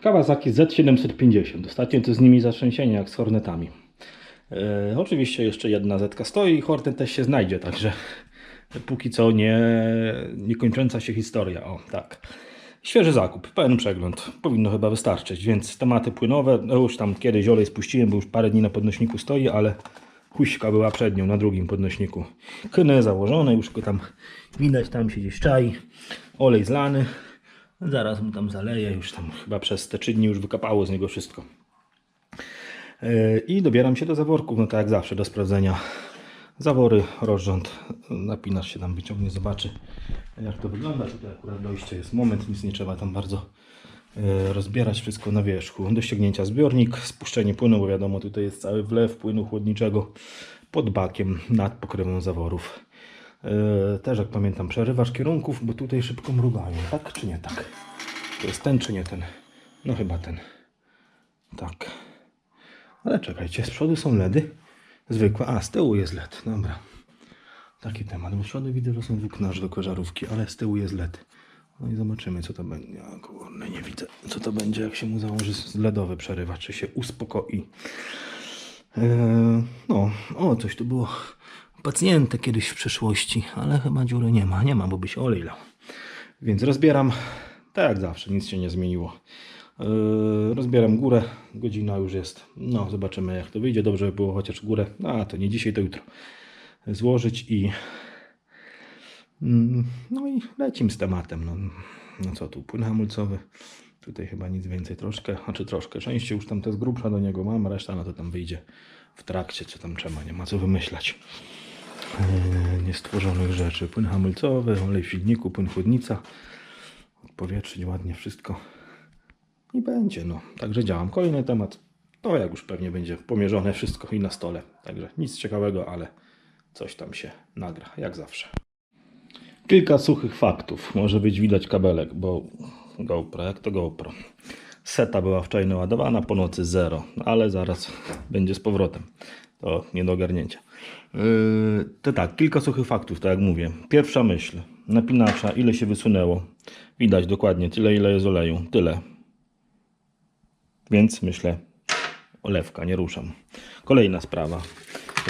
Kawasaki Z750. Ostatnio to z nimi zatrzęsienie jak z Hornetami. E, oczywiście jeszcze jedna Zetka stoi i Hornet też się znajdzie, także póki co nie, nie kończąca się historia. O, tak. Świeży zakup, pełen przegląd. Powinno chyba wystarczyć, więc tematy płynowe, no już tam kiedyś olej spuściłem, bo już parę dni na podnośniku stoi, ale huśka była przed nią na drugim podnośniku. Kyny założone, już go tam widać, tam się gdzieś czai. Olej zlany. Zaraz mu tam zaleję, już tam chyba przez te trzy dni już wykapało z niego wszystko. Yy, I dobieram się do zaworków, no tak jak zawsze, do sprawdzenia. Zawory, rozrząd, napinasz się tam wyciągnie, zobaczy jak to wygląda. Tutaj akurat dojście jest moment, nic nie trzeba tam bardzo yy, rozbierać, wszystko na wierzchu. Do ściągnięcia zbiornik, spuszczenie płynu, bo wiadomo tutaj jest cały wlew płynu chłodniczego pod bakiem nad pokrywą zaworów. Yy, też jak pamiętam przerywasz kierunków, bo tutaj szybko mrugają, tak czy nie tak? To jest ten czy nie ten? No chyba ten. Tak. Ale czekajcie, z przodu są LEDy. Zwykłe. A, z tyłu jest LED. Dobra. Taki temat. Bo z przodu widzę, że są włókna zwykłe żarówki, ale z tyłu jest LED. No i zobaczymy, co to będzie. A, kurde, nie widzę, co to będzie, jak się mu założy z LEDowy przerywacz, czy się uspokoi. Eee, no, o, coś tu było pacjente kiedyś w przeszłości, ale chyba dziury nie ma. Nie ma, bo by się olej lał. Więc rozbieram, tak jak zawsze, nic się nie zmieniło. Yy, rozbieram górę, godzina już jest. No, zobaczymy jak to wyjdzie. Dobrze by było chociaż górę, a to nie dzisiaj, to jutro złożyć i Mm, no i lecim z tematem. No, no co tu, płyn hamulcowy. Tutaj chyba nic więcej, troszkę, znaczy troszkę. Częściej już tam to z grubsza do niego mam, reszta no to tam wyjdzie w trakcie, czy tam trzeba, nie ma co wymyślać. Yy, niestworzonych rzeczy. Płyn hamulcowy, olej w silniku, płyn chłodnica. Odpowietrzyć ładnie wszystko. I będzie, no. Także działam. Kolejny temat. To jak już pewnie będzie pomierzone wszystko i na stole. Także nic ciekawego, ale coś tam się nagra, jak zawsze. Kilka suchych faktów. Może być widać kabelek, bo GoPro, jak to GoPro. Seta była wczoraj naładowana, po nocy zero, ale zaraz będzie z powrotem. To nie do ogarnięcia. Yy, to tak, kilka suchych faktów, tak jak mówię. Pierwsza myśl. Napinacza, ile się wysunęło. Widać dokładnie, tyle ile jest oleju. Tyle. Więc myślę, olewka, nie ruszam. Kolejna sprawa.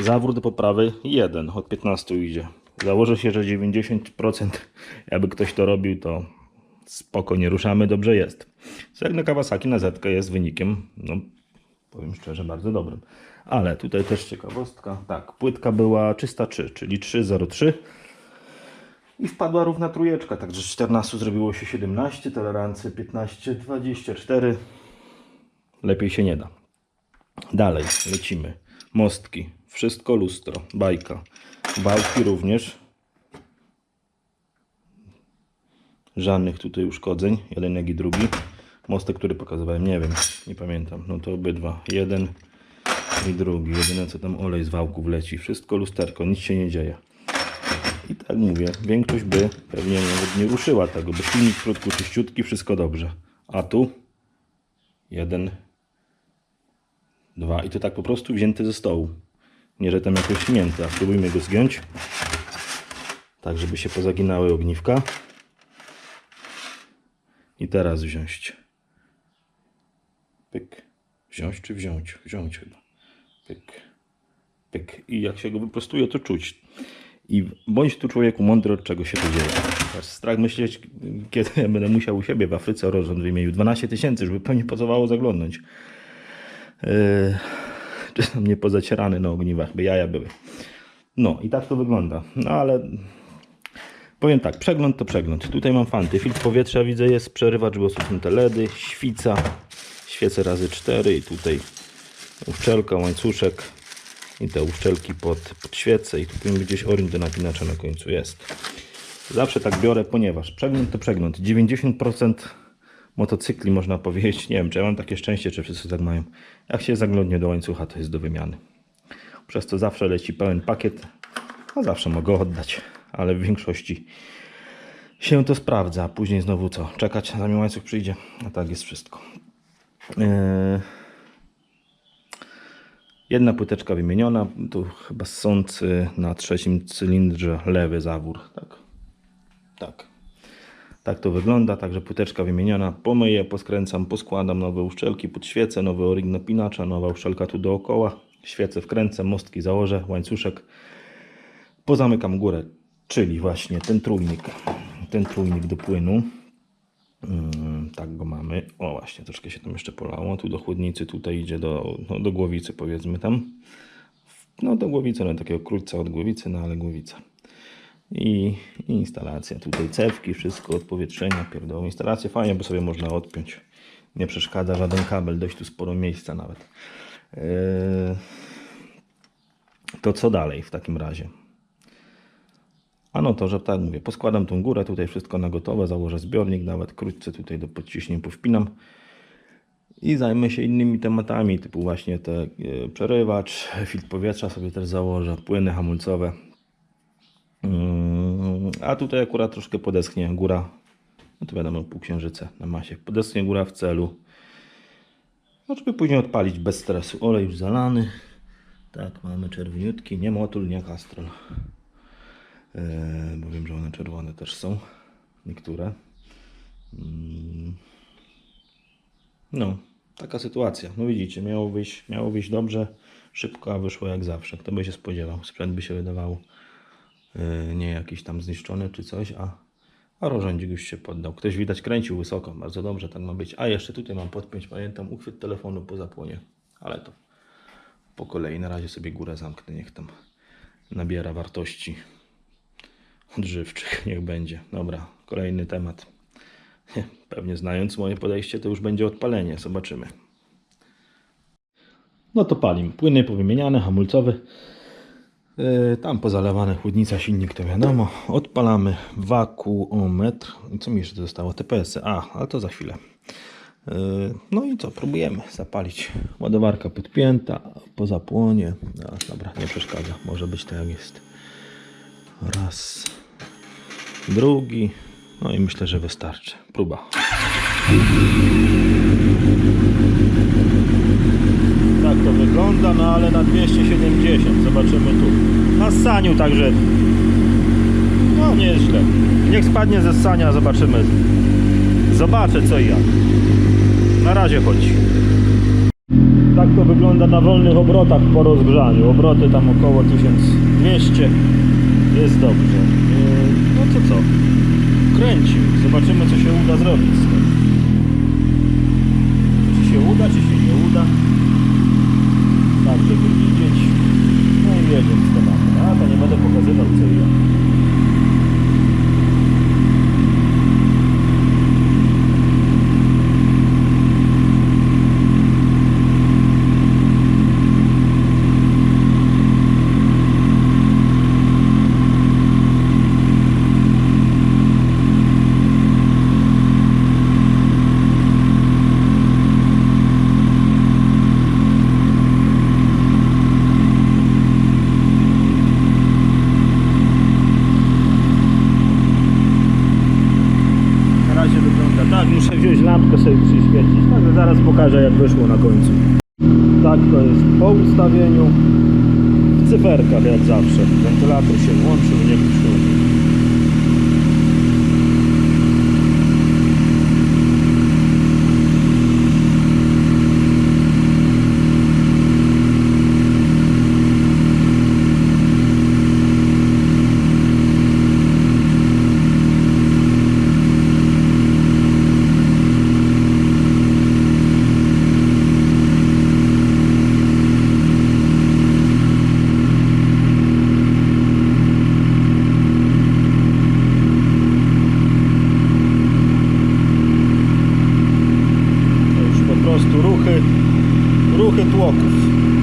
Zawór do poprawy 1 od 15 idzie. Założę się, że 90% jakby ktoś to robił, to spoko, nie ruszamy, dobrze jest. Co Kawasaki na Zetkę jest wynikiem, no powiem szczerze, bardzo dobrym. Ale tutaj też ciekawostka. Tak, płytka była 303, czyli 303 i wpadła równa trójeczka, także z 14 zrobiło się 17, tolerancja 15, 24. Lepiej się nie da. Dalej, lecimy. Mostki, wszystko lustro, bajka. Wałki również. Żadnych tutaj uszkodzeń, jeden jak i drugi. Mostek, który pokazywałem, nie wiem, nie pamiętam. No to obydwa, jeden i drugi. Jedyne co tam olej z wałków leci. Wszystko lusterko, nic się nie dzieje. I tak mówię, większość by pewnie nawet nie ruszyła tego, bo silnik w środku czyściutki, wszystko dobrze. A tu jeden, dwa i to tak po prostu wzięty ze stołu. Nie, że tam jakoś śmięte, a spróbujmy go zgiąć. Tak, żeby się pozaginały ogniwka. I teraz wziąć. Pyk. Wziąć czy wziąć? Wziąć chyba. Pyk. Pyk. I jak się go wyprostuje, to czuć. I bądź tu człowieku mądry, od czego się to dzieje. Teraz strach myśleć, kiedy ja będę musiał u siebie w Afryce rozrząd wymienił 12 tysięcy, żeby pewnie pozowało zaglądnąć. Yy, czy tam nie pozacierane na ogniwach, by jaja były. No i tak to wygląda. No ale powiem tak, przegląd to przegląd. Tutaj mam fanty. Filtr powietrza widzę jest, przerywacz, bo są te LEDy, świca, świece razy 4 i tutaj uszczelka, łańcuszek i te uszczelki pod, pod świecę i tutaj gdzieś orin do napinacza na końcu jest. Zawsze tak biorę, ponieważ przegląd to przegląd. 90% motocykli można powiedzieć, nie wiem czy ja mam takie szczęście, czy wszyscy tak mają. Jak się zaglądnie do łańcucha, to jest do wymiany. Przez to zawsze leci pełen pakiet, a zawsze mogę oddać, ale w większości się to sprawdza, później znowu co? Czekać, zanim łańcuch przyjdzie, a tak jest wszystko. Eee... Jedna płyteczka wymieniona, tu chyba sący na trzecim cylindrze lewy zawór, tak? Tak. Tak to wygląda, także płyteczka wymieniona. Pomyję, poskręcam, poskładam nowe uszczelki, podświecę, nowy o-ring napinacza, nowa uszczelka tu dookoła. Świecę wkręcę, mostki założę, łańcuszek. Pozamykam górę, czyli właśnie ten trójnik, ten trójnik do płynu. Mm, tak go mamy. O właśnie, troszkę się tam jeszcze polało. Tu do chłodnicy, tutaj idzie do, no, do głowicy powiedzmy tam. No do głowicy, no takiego krótca od głowicy, no ale głowica. I, instalacja. Tutaj cewki, wszystko, odpowietrzenia, pierdoły. Instalację fajnie, bo sobie można odpiąć. Nie przeszkadza żaden kabel, dość tu sporo miejsca nawet. Yy, to co dalej w takim razie? No to, że tak mówię, poskładam tą górę, tutaj wszystko na gotowe, założę zbiornik, nawet krótce tutaj do podciśnień powpinam i zajmę się innymi tematami, typu właśnie te e, przerywacz, filtr powietrza sobie też założę, płyny hamulcowe. Mm, A tutaj akurat troszkę podeschnie góra, no to wiadomo, półksiężyce na masie, podeschnie góra w celu, no żeby później odpalić bez stresu. Olej już zalany, tak, mamy czerwieniutki, nie motul, nie kastrol. E, bo wiem, że one czerwone też są. Niektóre. Mm. No, taka sytuacja. No widzicie, miało wyjść, miało wyjść dobrze, szybko, a wyszło jak zawsze. Kto by się spodziewał? Sprzęt by się wydawał e, nie jakiś tam zniszczony czy coś, a, a rożądzik już się poddał. Ktoś widać kręcił wysoko, bardzo dobrze, tak ma być. A jeszcze tutaj mam podpiąć, pamiętam, uchwyt telefonu po zapłonie, ale to po kolei. Na razie sobie górę zamknę, niech tam nabiera wartości odżywczych, niech będzie. Dobra, kolejny temat. Pewnie znając moje podejście, to już będzie odpalenie. Zobaczymy. No to palim. Płyny powymieniane, hamulcowy. Yy, Tam pozalewane chłodnica, silnik to wiadomo. Odpalamy wakuometr. I Co mi jeszcze zostało? TPS. -y. A, ale to za chwilę. Yy, No i co? Próbujemy zapalić. Ładowarka podpięta po zapłonie. A, dobra, nie przeszkadza. Może być tak jak jest. Raz, drugi. No i myślę, że wystarczy. Próba. Tak to wygląda, no ale na 270. Zobaczymy tu. Na ssaniu także. No nieźle. Niech spadnie ze ssania, zobaczymy. Zobaczę co i jak. Na razie chodzi. Tak to wygląda na wolnych obrotach po rozgrzaniu. Obroty tam około 1200. Jest dobrze. Yy, No to co? Kręcił. Zobaczymy co się uda zrobić z tym. Czy się uda, czy się nie uda. Tak, żeby widzieć. No i jedziemy z tematem. A to nie będę pokazywał co i jak. Na razie wygląda tak, muszę wziąć lampkę sobie przyświecić, także zaraz pokażę jak wyszło na końcu. Tak to jest po ustawieniu w cyferkach jak zawsze. Wentylator się włączył, nie szumi. To już po prostu ruchy, ruchy tłoków.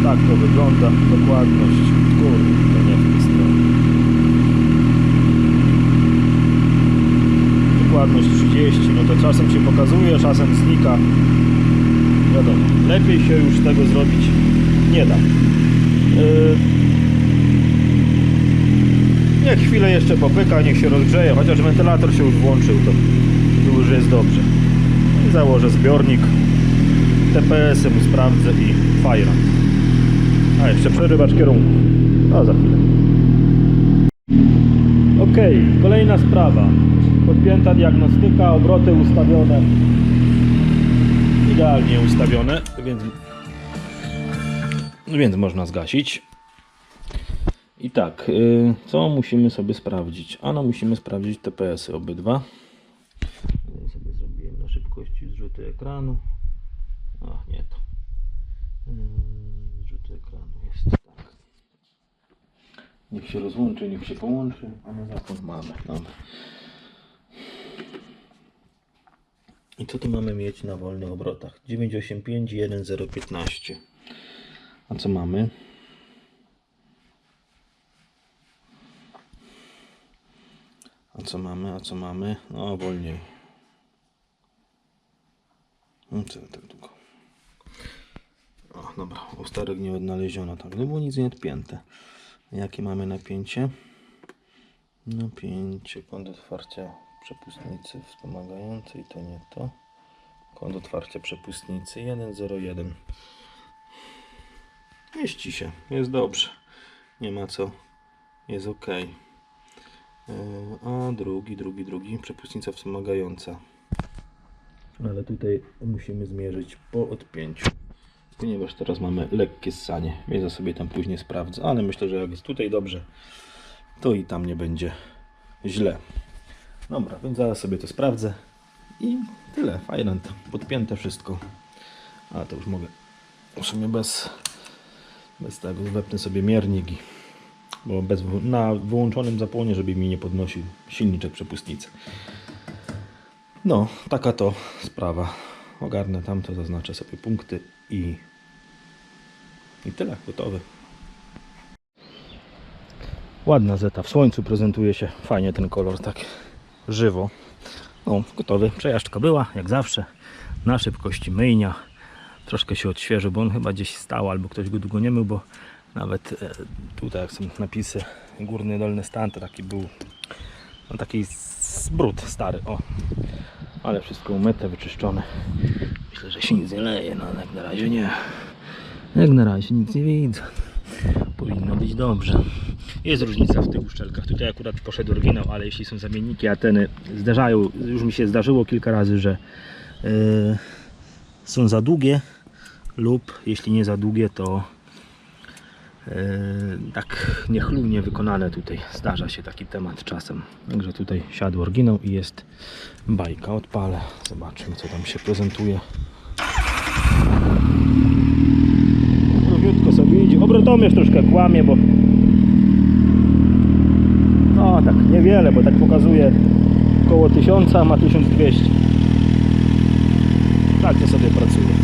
Tak to wygląda, dokładność. Kurde, nie w tej stronie. Dokładność 30, no to czasem się pokazuje, czasem znika. Wiadomo, lepiej się już tego zrobić nie da. Yy, Niech chwilę jeszcze popyka, niech się rozgrzeje, chociaż wentylator się już włączył, to, to już jest dobrze. I założę zbiornik, TPS-em sprawdzę i fajra. A jeszcze przerywacz kierunku. No za chwilę. Ok, kolejna sprawa. Podpięta diagnostyka, obroty ustawione. Idealnie ustawione, więc, więc można zgasić. I tak, y, co musimy sobie sprawdzić? Ano musimy sprawdzić TPS-y obydwa. Ja sobie zrobiłem na szybkości zrzuty ekranu. Ach, nie to. Yy, Jest tak. Niech się rozłączy, niech się połączy, a my zakąd mamy. Dobra. I co tu mamy mieć na wolnych obrotach? 985 1015. A co mamy? A co mamy? A co mamy? No wolniej. No co tak dobra, usterek nie odnaleziono, tak, no było nic nie odpięte. Jakie mamy napięcie? Napięcie, kąt otwarcia przepustnicy wspomagającej, to nie to. Kąt otwarcia przepustnicy 101. Mieści się, jest dobrze. Nie ma co, jest ok. A drugi, drugi, drugi, przepustnica wspomagająca. Ale tutaj musimy zmierzyć po odpięciu. Ponieważ teraz mamy lekkie ssanie, ja sobie tam później sprawdzę. Ale myślę, że jak jest tutaj dobrze, to i tam nie będzie źle. Dobra, więc zaraz sobie to sprawdzę. I tyle, fajne to. Podpięte wszystko. A to już mogę w sumie bez, bez tego wepnę sobie miernik bo bez, na wyłączonym zapłonie, żeby mi nie podnosił silniczek przepustnicy. No, taka to sprawa. Ogarnę tamto, zaznaczę sobie punkty i, i tyle, gotowy. Ładna zeta, w słońcu prezentuje się fajnie ten kolor, tak żywo. No, gotowy. Przejażdżka była, jak zawsze, na szybkości myjnia. Troszkę się odświeżył, bo on chyba gdzieś stał, albo ktoś go długo nie mył, bo nawet e, tutaj jak są napisy górny, dolny stan, to taki był no, taki zbrud stary, o. Ale wszystko umyte, wyczyszczone. Myślę, że się nic nie leje, no jak na razie nie. Jak na razie nic nie widzę. Powinno być dobrze. Jest różnica w tych uszczelkach. Tutaj akurat poszedł oryginał, ale jeśli są zamienniki ateny, zdarzają, już mi się zdarzyło kilka razy, że yy, są za długie lub jeśli nie za długie, to tak niechlujnie wykonane tutaj. Zdarza się taki temat czasem. Także tutaj siadł oryginał i jest bajka. Odpalę. Zobaczmy co tam się prezentuje. Równiutko sobie idzie. Obrotomierz troszkę kłamie, bo no tak niewiele, bo tak pokazuje około 1000, a ma 1200. Tak to sobie pracuje.